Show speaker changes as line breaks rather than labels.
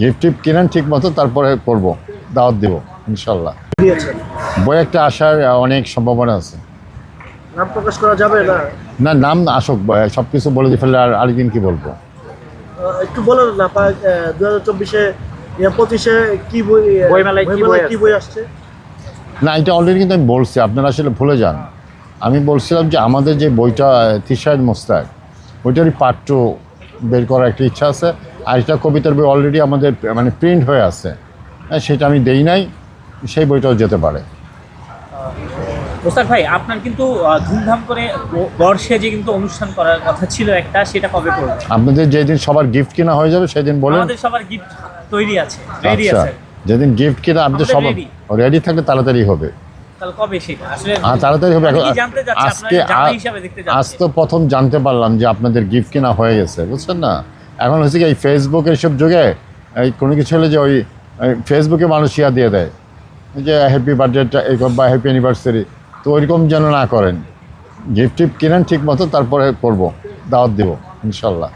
Gift টিপ কিনেন ঠিক মতো তারপরে করব দাওয়াত দিব ইনশাল্লাহ। বই একটা আসার অনেক সম্ভাবনা আছে।
নাম প্রকাশ করা যাবে না?
না নাম আসুক সব কিছু বলে দিয়ে ফেললে আর আরেকদিন কি বলব?
একটু বলেন না দু হাজার চব্বিশে পঁচিশে কি বই
বইমেলায় কি বই
বইমেলায় কি বই আসছে?
না এটা অলরেডি কিন্তু আমি বলছি আপনারা আসলে ভুলে যান। আমি বলছিলাম যে আমাদের যে বইটা তিশায়দ মোস্তাক ওইটারই পার্ট টু বের করার একটা ইচ্ছা আছে। আর এটা কবিতার বই অলরেডি আমাদের মানে প্রিন্ট হয়ে আছে। হ্যাঁ, সেটা আমি দেই নাই সেই বইটাও যেতে পারে।
মোস্তাক ভাই আপনার কিন্তু ধুমধাম করে বর্ষে যে কিন্তু অনুষ্ঠান করার কথা ছিল একটা সেটা কবে করবে
আপনাদের যেদিন সবার গিফট কেনা হয়ে যাবে সেদিন বলেন।
আমাদের সবার গিফট তৈরি আছে রেডি
আচ্ছা
আছে।
যেদিন গিফট কিনা আপনি
আমাদের
সবার রেডি থাকলে তাড়াতাড়ি হবে। হ্যাঁ তাড়াতাড়ি আজকে আজ তো প্রথম জানতে পারলাম যে আপনাদের গিফট কেনা হয়ে গেছে বুঝছেন না? এখন হচ্ছে কি এই ফেসবুক এইসব যুগে, এই কোনো কিছু হলে যে ওই ফেসবুকে মানুষ ইয়া দিয়ে দেয়। যে হ্যাপি বার্থডেটা এরকম বা হ্যাপি অ্যানিভার্সারি তো ওইরকম যেন না করেন। গিফট টিফট কিনেন ঠিক মতো, তারপরে করব, দাওয়াত দিব, ইনশাল্লাহ।